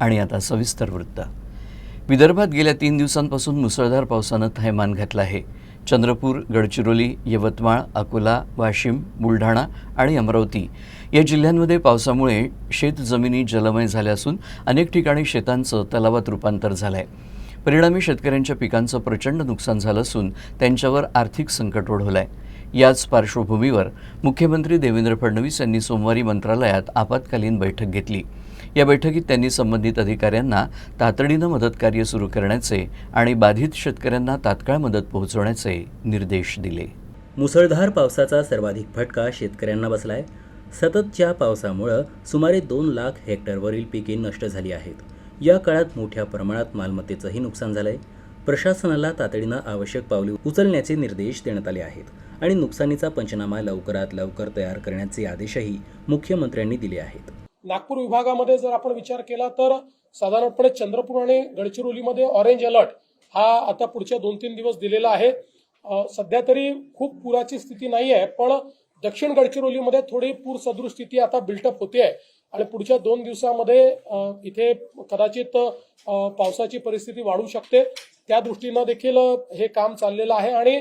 आणि आता सविस्तर वृत्त. विदर्भात गेल्या तीन दिवसांपासून मुसळधार पावसानं थैमान घातलं आहे. चंद्रपूर गडचिरोली यवतमाळ अकोला वाशिम बुलढाणा आणि अमरावती या जिल्ह्यांमध्ये पावसामुळे शेतजमिनी जलमय झाल्या असून अनेक ठिकाणी शेतांचं तलावात रूपांतर झालं आहे परिणामी शेतकऱ्यांच्या पिकांचं प्रचंड नुकसान झालं असून त्यांच्यावर आर्थिक संकट ओढवलं आहे याच पार्श्वभूमीवर मुख्यमंत्री देवेंद्र फडणवीस यांनी सोमवारी मंत्रालयात आपत्कालीन बैठक घेतली. या बैठकीत त्यांनी संबंधित अधिकाऱ्यांना तातडीनं मदत कार्य सुरू करण्याचे आणि बाधित शेतकऱ्यांना तात्काळ मदत पोहोचवण्याचे निर्देश दिले. मुसळधार पावसाचा सर्वाधिक फटका शेतकऱ्यांना बसलाय. सततच्या पावसामुळं सुमारे दोन लाख हेक्टरवरील पिके नष्ट झाली आहेत. या काळात मोठ्या प्रमाणात मालमत्तेचंही नुकसान झालंय. प्रशासनाला तातडीनं आवश्यक पावले उचलण्याचे निर्देश देण्यात आले आहेत आणि नुकसानीचा पंचनामा लवकरात लवकर तयार करण्याचे आदेशही मुख्यमंत्र्यांनी दिले आहेत. नागपूर विभागामध्ये जर आपण विचार केला तर साधारणपणे चंद्रपूर आणि गडचिरोलीमध्ये ऑरेंज अलर्ट हा आता पुढच्या दोन तीन दिवस दिलेला आहे. सध्या तरी खूप पुराची स्थिती नाही आहे पण दक्षिण गडचिरोलीमध्ये थोडी पूर सदृश स्थिती आता बिल्टअप होते आहे आणि पुढच्या दोन दिवसामध्ये इथे कदाचित पावसाची परिस्थिती वाढू शकते. त्या दृष्टीनं देखील हे काम चाललेलं आहे आणि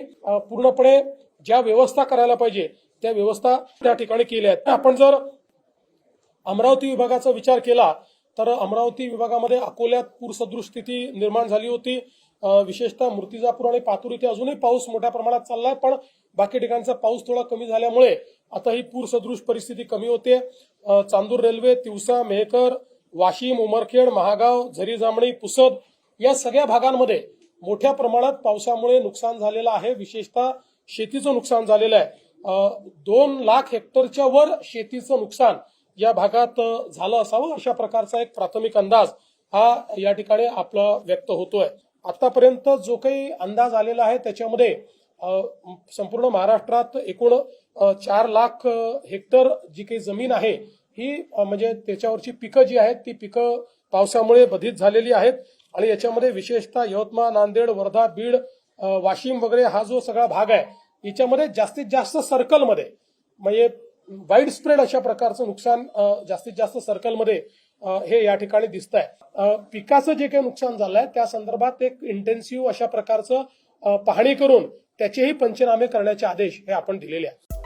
पूर्णपणे ज्या व्यवस्था करायला पाहिजे त्या व्यवस्था त्या ठिकाणी केल्या आहेत. आपण जर अमरावती विभागाचा विचार केला तर अमरावती विभागामध्ये अकोल्यात पूरसदृश स्थिती निर्माण झाली होती. विशेषतः मूर्तिजापूर आणि पातूर इथे अजूनही पाऊस मोठ्या प्रमाणात चाललाय पण बाकी ठिकाणचा पाऊस थोडा कमी झाल्यामुळे आता ही पूरसदृश परिस्थिती कमी होते. चांदूर रेल्वे तिवसा मेहकर वाशिम उमरखेड महागाव झरी जामणी पुसद या सगळ्या भागांमध्ये मोठ्या प्रमाणात पावसामुळे नुकसान झालेलं आहे. विशेषतः शेतीचं नुकसान झालेलं आहे. दोन लाख हेक्टरच्या वर शेतीचं नुकसान या भागात झालं असावं अशा प्रकारचा एक प्राथमिक अंदाज हा या ठिकाणी आपला व्यक्त होतोय. आतापर्यंत जो काही अंदाज आलेला आहे त्याच्यामध्ये संपूर्ण महाराष्ट्रात एकूण चार लाख हेक्टर जी काही जमीन आहे ही म्हणजे त्याच्यावरची पिकं जी आहेत ती पिकं पावसामुळे बधित झालेली आहेत. आणि याच्यामध्ये विशेषतः यवतमाळ नांदेड वर्धा बीड वाशिम वगैरे हा जो सगळा भाग आहे याच्यामध्ये जास्तीत जास्त सर्कलमध्ये म्हणजे वाईड स्प्रेड अशा प्रकारचं नुकसान जास्तीत जास्त सर्कलमध्ये हे या ठिकाणी दिसत आहे पिकाचं जे काही नुकसान झालंय त्या संदर्भात एक इंटेन्सिव्ह अशा प्रकारचं पाहणी करून त्याचेही पंचनामे करण्याचे आदेश हे आपण दिलेले आहेत.